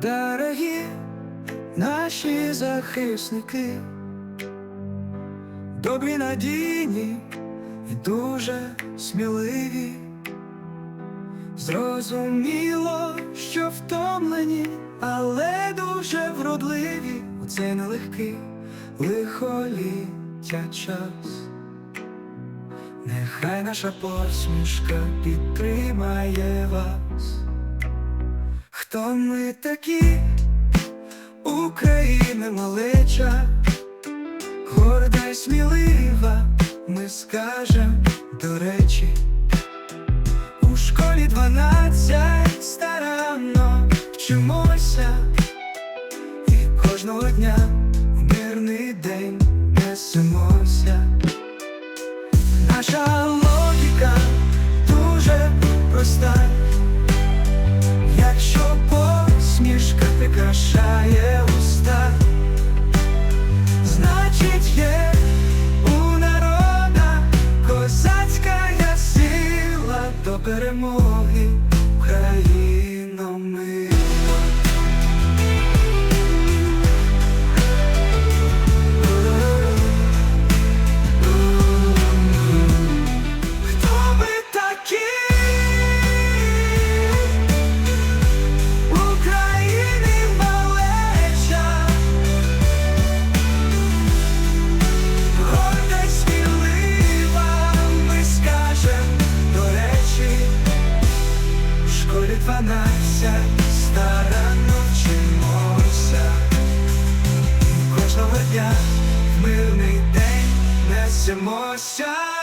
Дорогі наші захисники, добрі надійні і дуже сміливі. Зрозуміло, що втомлені, але дуже вродливі у цей нелегкий лихоліття час. Нехай наша посмішка підтримає вас. Хто ми такі? України малеча, горда й смілива, ми скажем до речі. У школі дванадцять старанно вчимося, і кожного дня в мирний день І